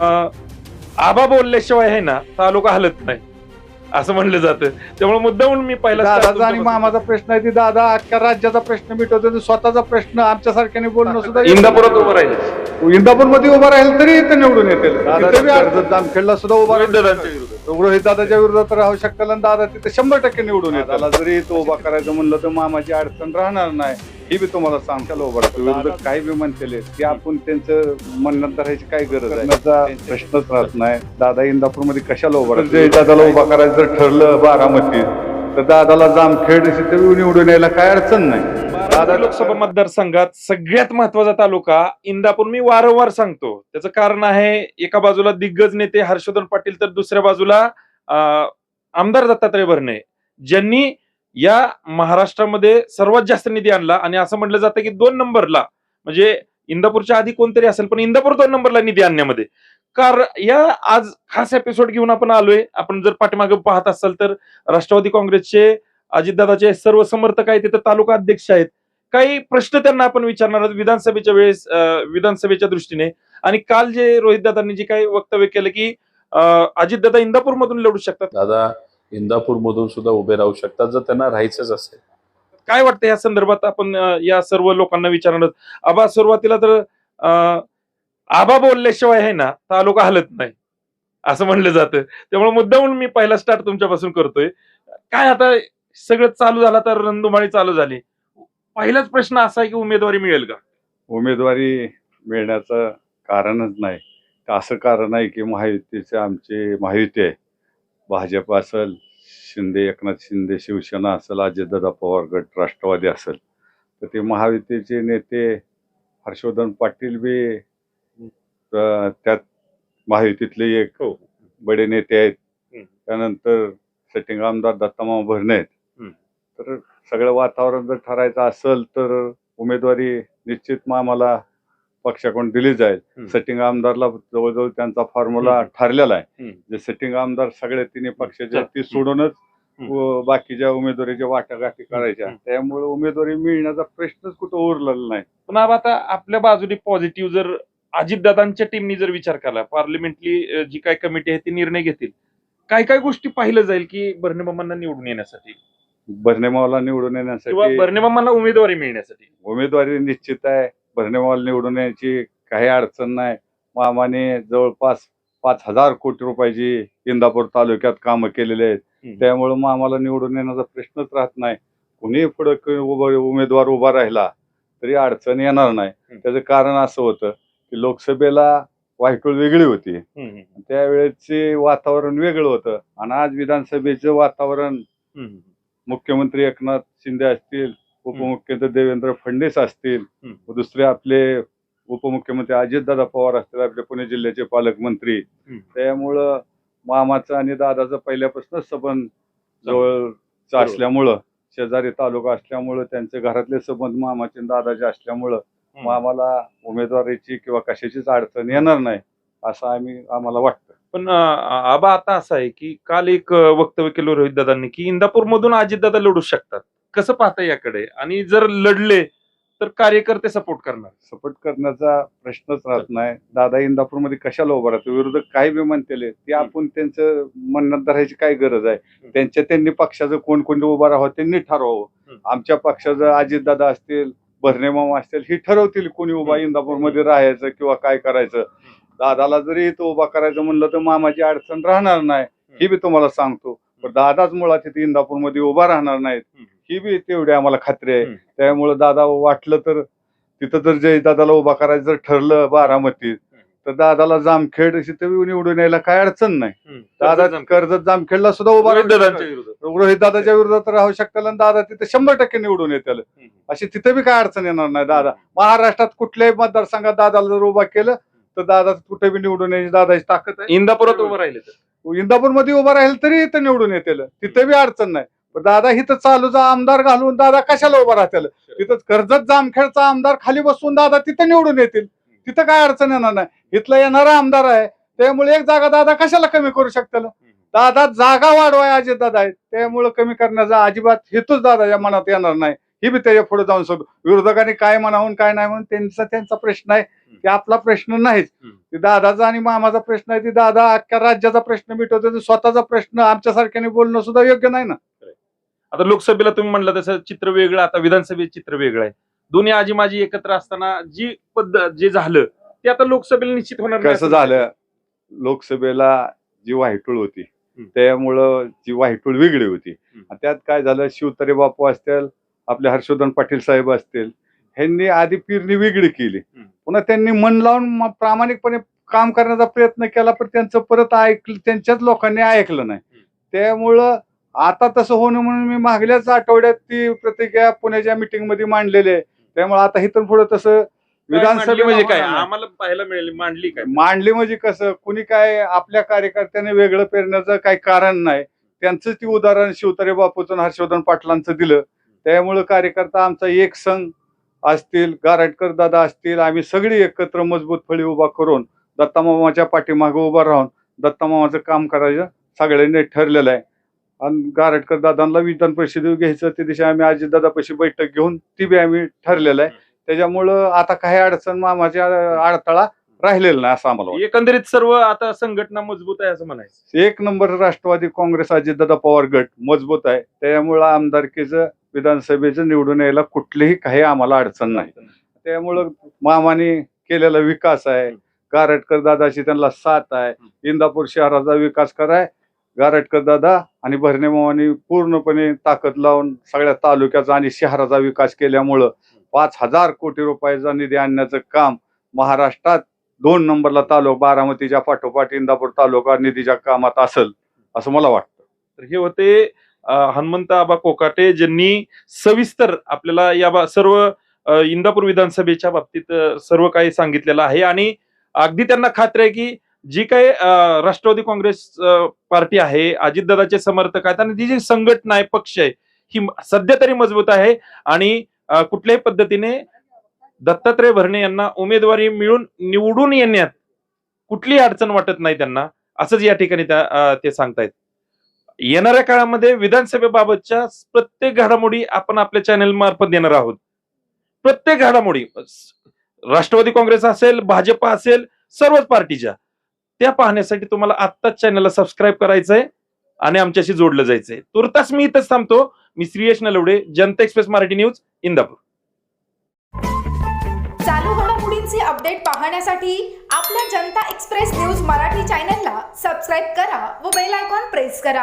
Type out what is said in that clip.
आबा बोलल्याशिवाय आहे ना तालुका हलत नाही. असं म्हणलं जातं. त्यामुळे मुद्दाहून मी पहिला दादाचा आणि मामाचा प्रश्न आहे ती दादा अख्ख्या राज्याचा प्रश्न मिटवतो तो स्वतःचा प्रश्न आमच्यासारख्याने बोलणं सुद्धा इंदापुरात उभं राहील. इंदापूरमध्ये उभा राहील तरी इथं निवडून येतील. जामखेडला सुद्धा उभा राहील दादांच्या विरोधात. रोहित दादाच्या विरोधात राहू शकताल आणि दादा तिथे शंभर टक्के निवडून येतात. त्याला जरी इथं उभा करायचं म्हणलं तर मामाची अडचण राहणार नाही. ही बी तुम्हाला राहतो विरोधक काही बी म्हणतेले की आपण त्यांचं म्हणण्यात धरायची काय गरज आहे? त्याचा प्रश्नच राहत नाही. दादा इंदापूरमध्ये कशाला उभा दादाला उभा करायचं जर ठरलं बारामतीत तर दादाला जामखेड निवडून यायला काय अडचण नाही. दादा लोकसभा मतदारसंघात सगळ्यात महत्त्वाचा तालुका इंदापूर मी वारंवार सांगतो. त्याचं कारण आहे एका बाजूला दिग्गज नेते हर्षवर्धन पाटील तर दुसऱ्या बाजूला अं, आमदार दत्तात्रय भरणे ज्यांनी या महाराष्ट्रामध्ये सर्वात जास्त निधी आणला आणि असं म्हटलं जातं की दोन नंबरला म्हणजे इंदापूरच्या आधी कोणतरी असेल पण इंदापूर दोन नंबरला निधी आणण्यामध्ये. कार या आज खास एपिसोड घेऊन आपण आलोय. आपण जर पाठीमागे पाहत असाल तर राष्ट्रवादी काँग्रेसचे अजितदादाचे सर्व समर्थक आहेत तिथं तालुका अध्यक्ष आहेत. काही प्रश्न त्यांना आपण विचारणार आहोत विधानसभेच्या वेळेस विधानसभेच्या दृष्टीने. आणि काल जे रोहितदादांनी जे काही वक्तव्य केलं की अजितदादा इंदापूर मधून लढू शकतात. दादा इंदापूर मधून सुद्धा उभे राहू शकतात जर त्यांना राहायचंच असेल. काय वाटतं या संदर्भात आपण या सर्व लोकांना विचारणार? आबा सुरुवातीला तर अं, आबा बोलल्याशिवाय आहे ना तालुका हलत नाही असं म्हणलं जातं. त्यामुळे मुद्दाहून मी पहिला स्टार्ट तुमच्यापासून करतोय. काय आता सगळं चालू झालं तर रणधुमाळी चालू झाली. पहिलाच प्रश्न असा आहे की उमेदवारी मिळेल का? उमेदवारी मिळण्याचं कारणच नाही. असं कारण आहे की महायुतीचे आमचे महायुती आहे. भाजप असेल शिंदे एकनाथ शिंदे शिवसेना असेल अजितदादा पवार गट राष्ट्रवादी असेल तर ते महायुतीचे नेते हर्षवर्धन पाटील बी त्यात महायुतीतले एक हो. बडे नेते आहेत. त्यानंतर सेटिंग आमदार दत्तामामा भरणे आहेत. तर सगळं वातावरण जर ठरायचं असेल तर उमेदवारी निश्चित मग आम्हाला पक्षाकडून दिली जाईल. सेटिंग आमदारला जवळजवळ त्यांचा फॉर्म्युला. ठरलेला आहे. जे सेटिंग आमदार सगळे तिन्ही पक्षाचे. ती सोडूनच बाकीच्या उमेदवारीच्या वाटाघाटी करायच्या. त्यामुळे उमेदवारी मिळण्याचा प्रश्नच कुठं उरलेला नाही पण आता आपल्या बाजूने पॉझिटिव्ह जर अजितदादांच्या टीमनी जर विचार केला पार्लिमेंटली जी काय कमिटी आहे ती निर्णय घेतील काय काय गोष्टी पाहिलं जाईल की बर्नेमामांना निवडून येण्यासाठी भरणेमावला निवडून येण्यासाठी बर्नेमामांना उमेदवारी मिळण्यासाठी उमेदवारी निश्चित आहे भरणेमावला निवडून यायची काही अडचण नाही. मामाने जवळपास पाच हजार कोटी रुपयाची इंदापूर तालुक्यात कामं केलेली आहेत. त्यामुळे आम्हाला निवडून येण्याचा प्रश्नच राहत नाही. कुणी पुढे उमेदवार उभा राहिला तरी अडचण येणार नाही. त्याचं कारण असं होतं की लोकसभेला वायटूळ वेगळी होती. त्यावेळेचे वातावरण वेगळं होतं. आणि आज विधानसभेचं वातावरण मुख्यमंत्री एकनाथ शिंदे असतील उपमुख्यमंत्री देवेंद्र फडणवीस असतील दुसरे आपले उपमुख्यमंत्री अजितदादा पवार असतील आपले पुणे जिल्ह्याचे पालकमंत्री. त्यामुळं मामाचं आणि दादाचं पहिल्यापासूनच संबंध जवळचं. असल्यामुळं शेजारी तालुका असल्यामुळं त्यांचे घरातले संबंध मामाचे आणि दादाचे असल्यामुळं. मामाला उमेदवारीची किंवा कशाचीच अडचण येणार नाही असं आम्ही आम्हाला वाटतं पण आबा आता असं आहे की काल एक वक्तव्य केलं रोहित दादांनी की इंदापूर मधून अजितदादा लढू शकतात कसं पाहता याकडे? आणि जर लढले तर कार्यकर्ते सपोर्ट करणार. सपोर्ट करण्याचा प्रश्नच राहत नाही. दादा इंदापूरमध्ये कशाला उभा राहतो? विरोधक काही बी म्हणतेले ते आपण त्यांचं म्हणण्यात धरायची काय गरज आहे? त्यांच्या त्यांनी पक्षाचं कोण कोणी उभा राहावं त्यांनी ठरवावं. आमच्या पक्षाचं अजितदादा असतील भरणेमामा असतील ही ठरवतील कोणी उभा. इंदापूरमध्ये राहायचं किंवा काय करायचं. दादाला जरी इथं उभा करायचं म्हणलं तर मामाची अडचण राहणार नाही. ही बी तुम्हाला सांगतो. पण दादाच मुळात तिथे इंदापूरमध्ये उभा राहणार नाहीत. ही बी तेवढी आम्हाला खात्री आहे. त्यामुळे दादा वाटलं तर तिथं जर जय दादाला उभा करायचं जर ठरलं बारामतीत तर दादाला जामखेड तिथे निवडून यायला काय अडचण नाही. दादा कर्जत जामखेडला सुद्धा उभा रोहित दादाच्या विरोधात राहू शकतात आणि दादा तिथे शंभर टक्के निवडून येतील. अशी तिथे बी काय अडचण येणार नाही दादा. महाराष्ट्रात कुठल्याही मतदारसंघात दादाला जर उभा केलं तर दादा कुठे बी निवडून यायची दादाची ताकद आहे. इंदापुरात उभं राहिले तर इंदापूरमध्ये उभा राहील तरी इथं निवडून येतील. तिथे बी अडचण नाही. पण दादा इथं चालूचा आमदार घालून दादा कशाला उभा राहतील? तिथं कर्जत जामखेडचा आमदार खाली बसून दादा तिथं निवडून येतील. तिथं काय अडचण येणार नाही. इथला येणारा आमदार आहे. त्यामुळे एक जागा दादा कशाला कमी करू शकतील? दादा जागा वाढवाय अजित दादा आहेत. त्यामुळे कमी करण्याचा अजिबात हेतूच दादाच्या मनात येणार नाही. ही बी त्याच्या पुढे जाऊन सोडू विरोधकांनी काय म्हणावून काय नाही म्हणून त्यांचा त्यांचा प्रश्न आहे. ते आपला प्रश्न नाहीच. ते दादाचा आणि मामाचा प्रश्न आहे ते दादा अख्ख्या राज्याचा प्रश्न मिटवतो स्वतःचा प्रश्न आमच्यासारख्याने बोलणं सुद्धा योग्य नाही ना. आता लोकसभेला तुम्ही म्हणलं तसं चित्र वेगळं आता विधानसभेत चित्र वेगळं आहे. दोन्ही आजी माझी एकत्र असताना जी पद्धत जे झालं ते आता लोकसभेला निश्चित होणार नाही कसं झालं? लोकसभेला जी वाहिटूळ होती. त्यामुळं जी वाहिटूळ वेगळी होती. त्यात काय झालं? शिवतरे बापू असतील आपले हर्षवर्धन पाटील साहेब असतील ह्यांनी आधी पेरणी वेगळी केली. पुन्हा त्यांनी मन लावून प्रामाणिकपणे काम करण्याचा प्रयत्न केला पण त्यांचं परत ऐकलं त्यांच्याच लोकांनी ऐकलं नाही. त्यामुळं आता तसं होणं म्हणून मी मागल्याच आठवड्यात ती प्रतिक्रिया पुण्याच्या मिटिंगमध्ये मांडलेली आहे. त्यामुळे आता इथून पुढे तसं मांडली म्हणजे काय. आम्हाला पाहायला मिळेल मांडली काय? मांडली म्हणजे कसं? कुणी काय आपल्या कार्यकर्त्याने वेगळं पेरण्याचं काही कारण नाही. त्यांचं ती उदाहरण शिवतारे बापूचं हर्षवर्धन पाटलांचं दिलं. त्यामुळं कार्यकर्ता आमचा एक संघ असतील गारटकर दादा असतील आम्ही सगळी एकत्र मजबूत फळी उभा करून दत्तामामाच्या पाठीमागे उभा राहून दत्तामामाचं काम करायचं सगळ्यांनी ठरलेलं आहे. आणि गारटकर दादांना विधान परिषदेवर घ्यायचं त्या दिवशी आम्ही अजितदादापाशी बैठक घेऊन ती बी आम्ही ठरलेलं आहे. त्याच्यामुळं आता काही अडचण मामाच्या अडथळा राहिलेला नाही असं आम्हाला. एकंदरीत सर्व आता संघटना मजबूत आहे असं म्हणायचं. एक नंबर राष्ट्रवादी काँग्रेस अजितदादा पवार गट मजबूत आहे. त्यामुळं आमदारकीचं विधानसभेचं निवडून यायला कुठलीही काही आम्हाला अडचण नाही. त्यामुळं मामाने केलेला विकास आहे. गारटकर दादाची त्यांना साथ आहे. इंदापूर शहराचा विकास कराय गारटकर दादा आणि भरणे मामाने पूर्णपणे ताकद लावून सगळ्या तालुक्याचा आणि शहराचा विकास केल्यामुळं पाच हजार कोटी रुपयाचा निधी आणण्याचं काम महाराष्ट्रात दोन नंबरला तालुका बारामतीच्या पाठोपाठ इंदापूर तालुका निधीच्या कामात असेल असं मला वाटतं. तर हे होते हनुमंत आबा कोकाटे ज्यांनी सविस्तर आपल्याला या बा- सर्व इंदापूर विधानसभेच्या बाबतीत सर्व काही सांगितलेलं आहे. आणि अगदी त्यांना खात्री आहे की जी काही राष्ट्रवादी काँग्रेस पार्टी आहे अजितदादाचे समर्थक आहेत आणि ती जी संघटना आहे पक्ष आहे ही सध्या तरी मजबूत आहे. आणि कुठल्याही पद्धतीने दत्तात्रय भरणे यांना उमेदवारी मिळून निवडून येण्यात कुठलीही अडचण वाटत नाही त्यांना असंच या ठिकाणी त्या- ते सांगतायत. येणाऱ्या काळामध्ये विधानसभेबाबतच्या प्रत्येक घडामोडी आपण आपल्या चॅनल मार्फत देणार आहोत. प्रत्येक घडामोडी राष्ट्रवादी काँग्रेस असेल भाजप असेल सर्वच पार्टीच्या त्या पाहण्यासाठी तुम्हाला आत्ताच चॅनलला सबस्क्राईब करायचंय आणि आमच्याशी जोडलं जायचंय. तुर्तास मी इथंच थांबतो. मी श्रीयश नलवडे जनता एक्सप्रेस मराठी न्यूज इंदापूर. चालू घडामोडींचे अपडेट पाहण्यासाठी आपल्या जनता एक्सप्रेस न्यूज मराठी चॅनलला सबस्क्राईब करा व बेल आयकॉन प्रेस करा.